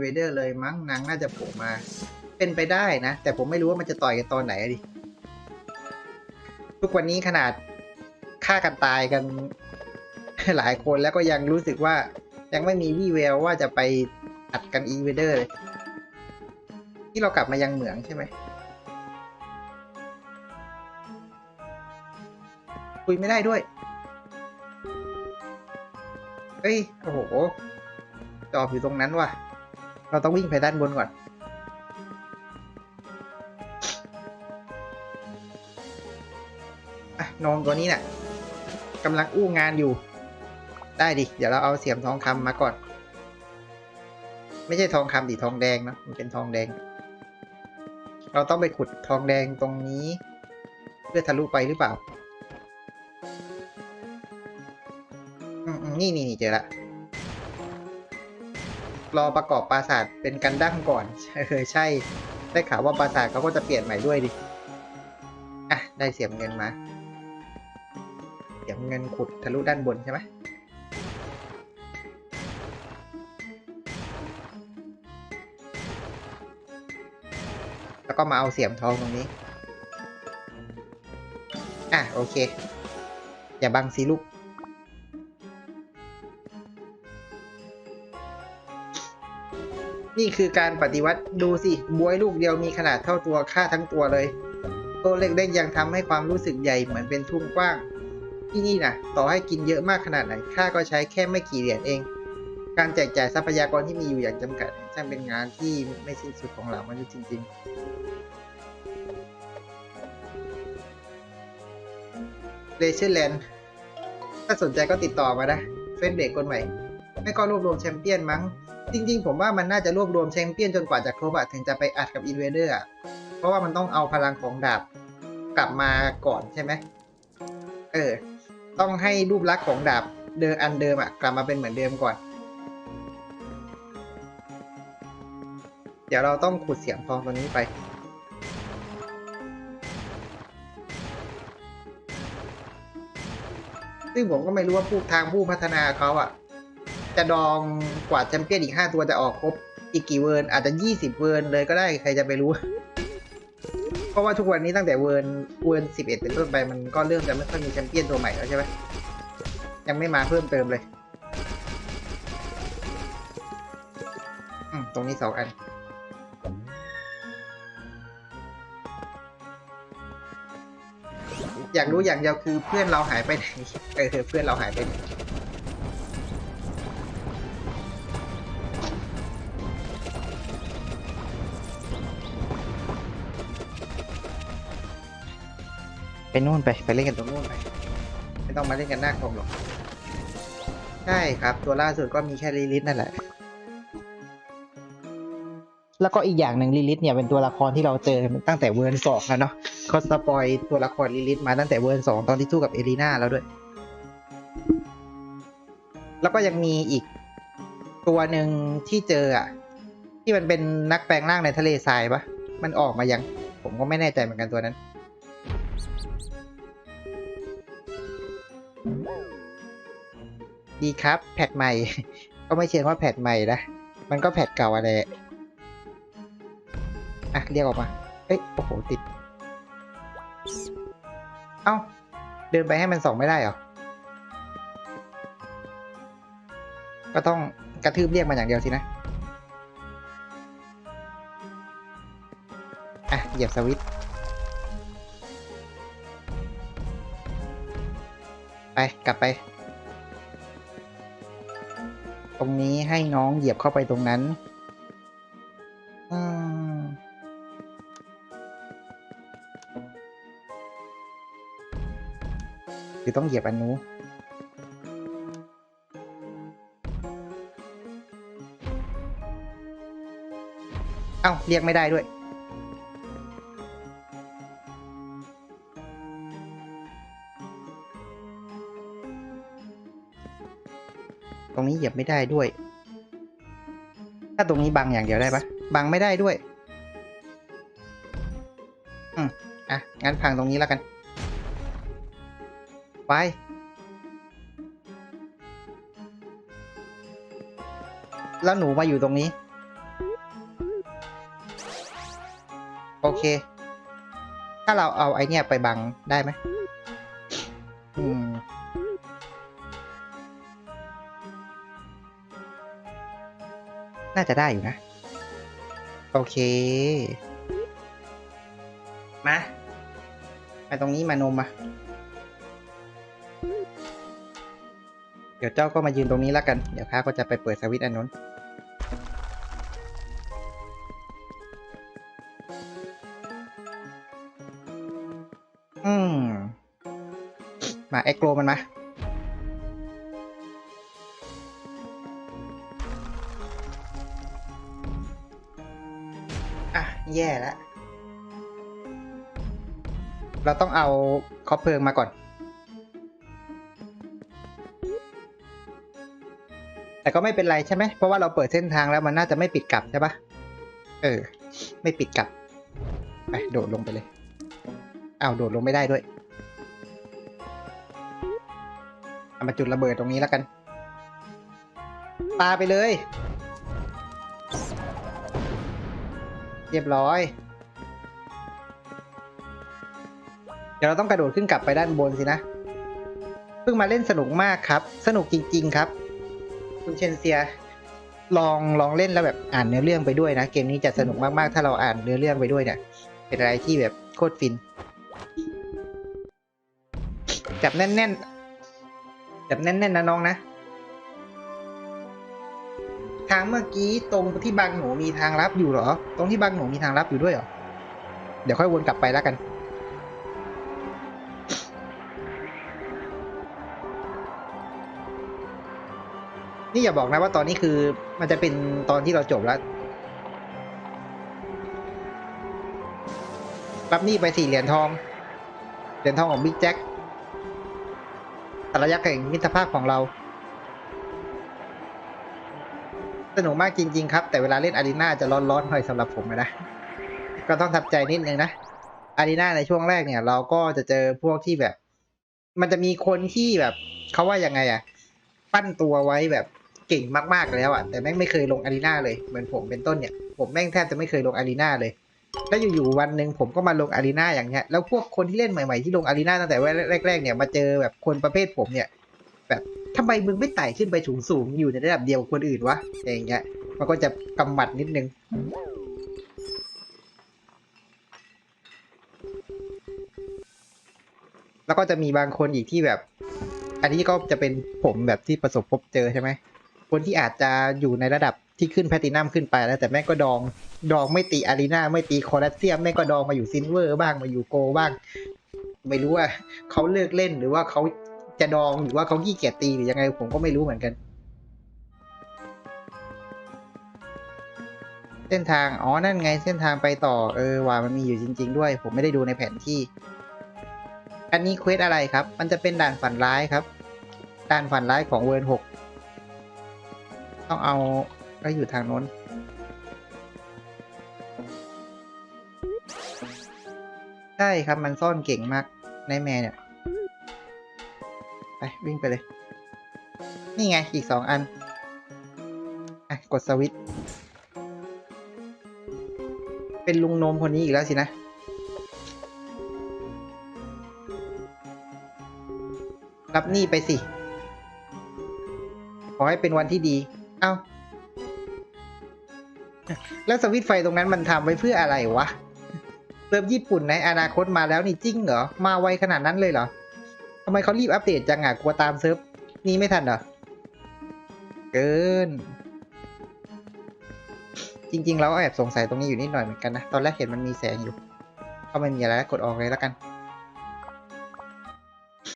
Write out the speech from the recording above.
เวเดอร์เลยมั้งนางน่าจะโผล่มา เป็นไปได้นะ แต่ผมไม่รู้ว่ามันจะต่อยกันตอนไหนอะดิ ทุกวันนี้ขนาดฆ่ากันตายกัน หลายคนแล้วก็ยังรู้สึกว่ายังไม่มีวี่แววว่าจะไปอัดกันอีเวเดอร์เลยที่เรากลับมายังเหมืองใช่ไหมคุยไม่ได้ด้วย เฮ้ย โอ้โห จอบอยู่ตรงนั้นว่ะ เราต้องวิ่งไปด้านบนก่อน อะนองตัวนี้เนี่ยกำลังอู้งานอยู่ ได้ดิ เดี๋ยวเราเอาเสียมทองคำมาก่อน ไม่ใช่ทองคำดิทองแดงเนอะมันเป็นทองแดง เราต้องไปขุดทองแดงตรงนี้ เพื่อทะลุไปหรือเปล่า อืมอืมนี่นี่นี่เจอละ รอประกอบปราสาทเป็นกันดั้งก่อนเออใช่ ได้ข่าวว่าปราสาทเขาก็จะเปลี่ยนใหม่ด้วยดิ อะ ได้เสียมเงินมา เสียมเงินขุดทะลุด้านบนใช่ไหมแล้วก็มาเอาเสียมทองตรงนี้ อะ โอเค อย่าบังสิลูก นี่คือการปฏิวัติดูสิบวยลูกเดียวมีขนาดเท่าตัวฆ่าทั้งตัวเลยตัวเล็กๆยังทำให้ความรู้สึกใหญ่เหมือนเป็นทุ่งกว้าง ที่นี่นะต่อให้กินเยอะมากขนาดไหนข้าก็ใช้แค่ไม่กี่เหรียญเอง การแจกจ่ายทรัพยากรที่มีอยู่อย่างจำกัดช่างเป็นงานที่ไม่สิ้นสุดของเหล่ามนุษย์จริง ๆเลเชอร์แลนด์ถ้าสนใจก็ติดต่อมานะเฟนเบรกคนใหม่ ไม่ก็รวบรวมแชมเปี้ยนมั้ง จริงๆ ผมว่ามันน่าจะรวบรวมแชมเปี้ยนจนกว่าจะครบอะถึงจะไปอัดกับอินเวเดอร์อะเพราะว่ามันต้องเอาพลังของดาบกลับมาก่อนใช่ไหมเออ ต้องให้รูปลักษณ์ของดาบเดิมอันเดิมอะกลับมาเป็นเหมือนเดิมก่อน เดี๋ยวเราต้องขุดเสียงทองตัวนี้ไปซึ่งผมก็ไม่รู้ว่าผู้ทางผู้พัฒนาเขาอะ จะดองกว่าแชมเปี้ยนอีกห้าตัวจะออกครบอีกกี่เวิร์นอาจจะยี่สิบเวิร์นเลยก็ได้ใครจะไปรู้ เพราะว่าทุกวันนี้ตั้งแต่เวิร์นเวิร์นสิบเอ็ดเป็นต้นไปมันก็เริ่มจะไม่ค่อยมีแชมเปี้ยนตัวใหม่แล้วใช่ไหมยังไม่มาเพิ่มเติมเลยตรงนี้สองอันอยากรู้อย่างเดียวคือเพื่อนเราหายไปไหนเออเพื่อนเราหายไปไหน ไปนู่นไปไปเล่นกันตรงนู่นไป ไม่ต้องมาเล่นกันหน้าคอมหรอก ใช่ครับ ตัวล่าสุดก็มีแค่ลิลิทนั่นแหละ แล้วก็อีกอย่างหนึ่งลิลิทเนี่ยเป็นตัวละครที่เราเจอตั้งแต่เวิร์นสองแล้วเนาะเขาสปอยตัวละครลิลิทมาตั้งแต่เวิร์นสองตอนที่สู้กับเอลีนาแล้วด้วย แล้วก็ยังมีอีกตัวหนึ่งที่เจออะ ที่มันเป็นนักแปลงร่างในทะเลทรายปะมันออกมายัง ผมก็ไม่แน่ใจเหมือนกันตัวนั้น ดีครับ แพทใหม่ ก็ไม่เชิงว่าแพทใหม่นะ มันก็แพทเก่าอะไร อะ เรียกออกมา เอ้ย โอ้โห ติด เอ้า เดินไปให้มันส่องไม่ได้เหรอ ก็ต้องกระทืบเรียกมันอย่างเดียวสินะ อะ เหยียบสวิตช์ไป กลับไป ตรงนี้ให้น้องเหยียบเข้าไปตรงนั้นคือต้องเหยียบอันนู้เอ้า เรียกไม่ได้ด้วย ตรงนี้เหยียบไม่ได้ด้วย ถ้าตรงนี้บังอย่างเดียวได้ปะบังไม่ได้ด้วย อืมอะ งั้นพังตรงนี้แล้วกัน ไป แล้วหนูมาอยู่ตรงนี้ โอเค ถ้าเราเอาไอเนี้ยไปบังได้ไหมอืม น่าจะได้อยู่นะ โอเค มาไปตรงนี้มานมมาเดี๋ยวเจ้าก็มายืนตรงนี้แล้วกัน เดี๋ยวข้าก็จะไปเปิดสวิตช์อันนู้นอืม มาเอ็กโกรมันมา แย่แล้ว เราต้องเอาคอเพลิงมาก่อน แต่ก็ไม่เป็นไรใช่ไหม เพราะว่าเราเปิดเส้นทางแล้วมันน่าจะไม่ปิดกลับใช่ปะเออ ไม่ปิดกลับ ไปโดดลงไปเลยอ้าวโดดลงไม่ได้ด้วยเอามาจุดระเบิดตรงนี้แล้วกันปาไปเลย เรียบร้อย เดี๋ยวเราต้องกระโดดขึ้นกลับไปด้านบนสินะ เพิ่งมาเล่นสนุกมากครับ สนุกจริง ๆ ครับ คุณเชนเซีย ลองลองเล่นแล้วแบบอ่านเนื้อเรื่องไปด้วยนะ เกมนี้จะสนุกมากๆ ถ้าเราอ่านเนื้อเรื่องไปด้วยเนี่ย เป็นอะไรที่แบบโคตรฟิน จับแน่นๆ จับแน่นๆนะน้องนะางเมื่อกี้ตรงที่บางหนูมีทางลับอยู่เหรอ ตรงที่บางหนูมีทางลับอยู่ด้วยเหรอ เดี๋ยวค่อยวนกลับไปแล้วกัน นี่อย่าบอกนะว่าตอนนี้คือมันจะเป็นตอนที่เราจบแล้ว รับนี่ไปสี่เหรียญทอง เหรียญทองของบิ๊กแจ็คสาระยักษ์แห่งมิตรภาพของเรา สนุกมากจริง ๆ ครับ แต่เวลาเล่นอารีนาจะร้อนๆหน่อยสำหรับผมนะ ก็ต้องทับใจนิดนึงนะอารีนาในช่วงแรกเนี่ย เราก็จะเจอพวกที่แบบ มันจะมีคนที่แบบเขาว่ายังไงอะปั้นตัวไว้แบบเก่งมากๆแล้วอะแต่แม่งไม่เคยลงอารีนาเลยเหมือนผมเป็นต้นเนี่ย ผมแม่งแทบจะไม่เคยลงอารีนาเลย แล้วอยู่ๆวันหนึ่งผมก็มาลงอารีนาอย่างเงี้ยแล้วพวกคนที่เล่นใหม่ๆที่ลงอารีนาตั้งแต่แรกๆเนี่ยมาเจอแบบคนประเภทผมเนี่ย แบบทำไมมึงไม่ไต่ขึ้นไปสูงสูงอยู่ในระดับเดียวกับคนอื่นวะอย่างเงี้ย มันก็จะกำหมัดนิดนึง แล้วก็จะมีบางคนอีกที่แบบ อันนี้ก็จะเป็นผมแบบที่ประสบพบเจอใช่ไหมคนที่อาจจะอยู่ในระดับที่ขึ้นแพตินัมขึ้นไปแล้วแต่แม่ก็ดอง ดองไม่ตีอารีนาไม่ตีคอรัสเซียมแม่ก็ดองมาอยู่ซินเวอร์บ้างมาอยู่โกบ้าง ไม่รู้ว่าเขาเลิกเล่นหรือว่าเขา จะดองหรือว่าเขาขี้เกียจตีหรือยังไงผมก็ไม่รู้เหมือนกัน เส้นทาง อ๋อ นั่นไงเส้นทางไปต่อ เออว่ามันมีอยู่จริง ๆ ด้วย ผมไม่ได้ดูในแผนที่ อันนี้เควสอะไรครับ มันจะเป็นด่านฝันร้ายครับ ด่านฝันร้ายของเวิร์นหกต้องเอาก็อยู่ทางโน้นใช่ครับมันซ่อนเก่งมากในแม่เนี่ย วิ่งไปเลย นี่ไง อีกสองอัน อะ กดสวิตเป็นลุงนมคนนี้อีกแล้วสินะ รับหนี้ไปสิ ขอให้เป็นวันที่ดี เอ้า แล้วสวิตไฟตรงนั้นมันทำไว้เพื่ออะไรวะ เริ่มญี่ปุ่นในอนาคตมาแล้วนี่จริงเหรอ มาไวขนาดนั้นเลยเหรอ ทำไมเขารีบอัปเดตจังอะกลัวตามเซิร์ฟนี้ไม่ทันเหรอ เกิน จริง ๆ เราแอบสงสัยตรงนี้อยู่นิดหน่อยเหมือนกันนะ ตอนแรกเห็นมันมีแสงอยู่ ก็ไม่มีอะไรกดออกเลยแล้วกัน